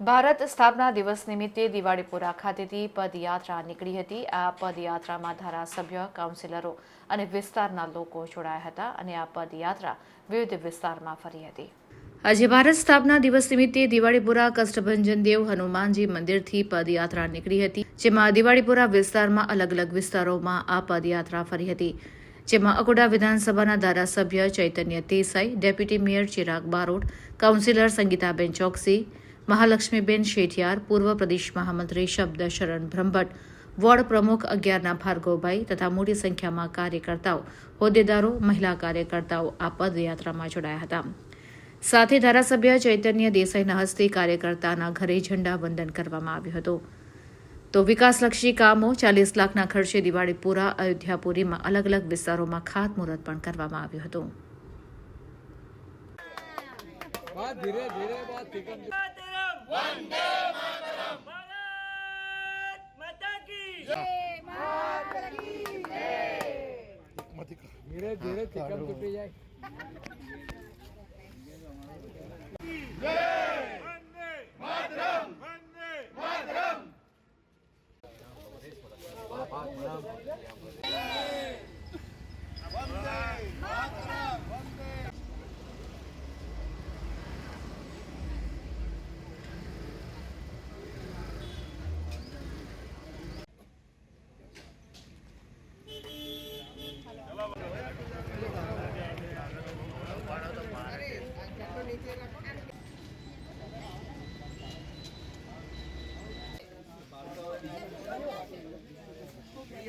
ભારત સ્થાપના દિવસ નિમિત્તે દિવાળીપુરા ખાતેથી પદયાત્રા નીકળી હતી. આ પદયાત્રામાં ધારાસભ્ય, કાઉન્સિલરો અને વિસ્તારના લોકો જોડાયા હતા અને આ પદયાત્રા વિવિધ વિસ્તારમાં ફરી હતી. આજે ભારત સ્થાપના દિવસ નિમિત્તે દિવાળીપુરા કષ્ટભંજન દેવ હનુમાનજી મંદિરથી પદયાત્રા નીકળી હતી, જેમાં દિવાળીપુરા વિસ્તારમાં અલગ અલગ વિસ્તારોમાં આ પદયાત્રા ફરી હતી, જેમાં અકોડા વિધાનસભાના ધારાસભ્ય Chaitanya Desai, deputy mayor Chirag Barot, councillor Sangitaben Choksi Mahalaxmiben Shethiyar, પૂર્વ પ્રદેશ મહામંત્રી શબ્દ શરણ બ્રહ્મભટ્ટ, વોર્ડ પ્રમુખ અગિયારના ભાર્ગવભાઈ તથા મોટી સંખ્યામાં કાર્યકર્તાઓ, હોદ્દેદારો, મહિલા કાર્યકર્તાઓ આ પદયાત્રામાં જોડાયા હતા. સાથે ધારાસભ્ય ચૈતન્ય દેસાઈના હસ્તે કાર્યકર્તાના ઘરે ઝંડા વંદન કરવામાં આવ્યું હતું. તો વિકાસલક્ષી કામો, ચાલીસ લાખના ખર્ચે દિવાળીપુરા, અયોધ્યાપુરીમાં અલગ અલગ વિસ્તારોમાં ખાતમુહૂર્ત પણ કરવામાં આવ્યું હતું. वंदे मातरम भारत माता की धीरे धीरे थिकम टूटी जाए वंदे मातरम वंदे मातरम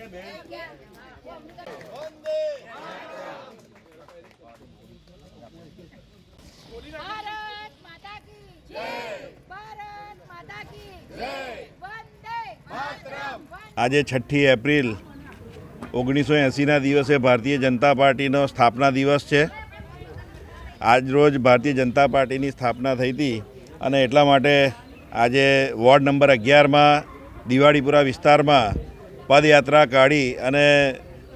ભારત માતા કી જય. ભારત માતા કી જય. વંદે માતરમ. આજે છઠ્ઠી એપ્રિલ ઓગણીસો એંસીના દિવસે ભારતીય જનતા પાર્ટીનો સ્થાપના દિવસ છે. આજ રોજ ભારતીય જનતા પાર્ટીની સ્થાપના થઈ હતી અને એટલા માટે આજે વોર્ડ નંબર અગિયારમાં દિવાળીપુરા વિસ્તારમાં પદયાત્રા કાઢી અને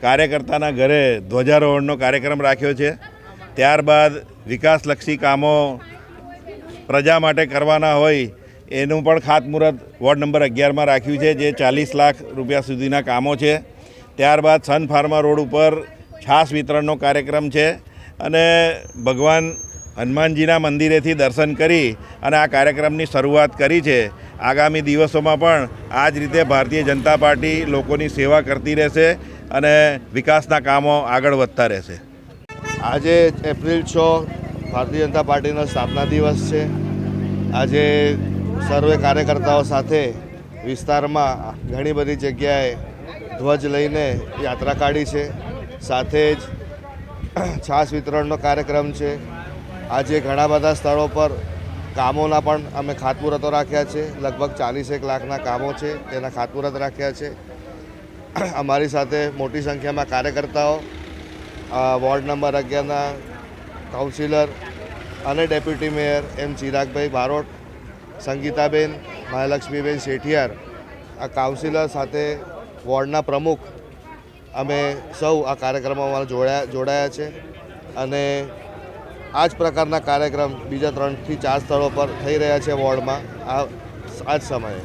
કાર્યકર્તાના ઘરે ધ્વજારોહણનો કાર્યક્રમ રાખ્યો છે. ત્યારબાદ વિકાસલક્ષી કામો પ્રજા માટે કરવાના હોય એનું પણ ખાતમુહૂર્ત વોર્ડ નંબર અગિયારમાં રાખ્યું છે, જે ચાલીસ લાખ રૂપિયા સુધીના કામો છે. ત્યારબાદ સન ફાર્મા રોડ ઉપર છાસ વિતરણનો કાર્યક્રમ છે અને ભગવાન હનુમાનજીના મંદિરેથી દર્શન કરી અને આ કાર્યક્રમની શરૂઆત કરી છે. આગામી દિવસોમાં પણ આ જ રીતે ભારતીય જનતા પાર્ટી લોકોની સેવા કરતી રહેશે અને વિકાસના કામો આગળ વધતા રહેશે. આજે એપ્રિલ છ ભારતીય જનતા પાર્ટીનો સ્થાપના દિવસ છે. આજે સર્વે કાર્યકર્તાઓ સાથે વિસ્તારમાં ઘણી બધી જગ્યાએ ધ્વજ લઈને યાત્રા કાઢી છે. સાથે જ છાસ વિતરણનો કાર્યક્રમ છે. આજે ઘણા બધા સ્થળો પર કામોના પણ અમે ખાતમુહૂર્તો રાખ્યા છે. લગભગ ચાલીસેક લાખના કામો છે તેના ખાતમુહૂર્ત રાખ્યા છે. અમારી સાથે મોટી સંખ્યામાં કાર્યકર્તાઓ વોર્ડ નંબર અગિયારના કાઉન્સિલર અને ડેપ્યુટી મેયર એમ ચિરાગભાઈ બારોટ, સંગીતાબેન, મહાલક્ષ્મીબેન શેઠિયાર, આ કાઉન્સિલર સાથે વોર્ડના પ્રમુખ અમે સૌ આ કાર્યક્રમમાં જોડાયા જોડાયા છે. અને આ જ પ્રકારના કાર્યક્રમ બીજા ત્રણથી ચાર સ્થળો પર થઈ રહ્યા છે વોર્ડમાં આ આ જ સમયે.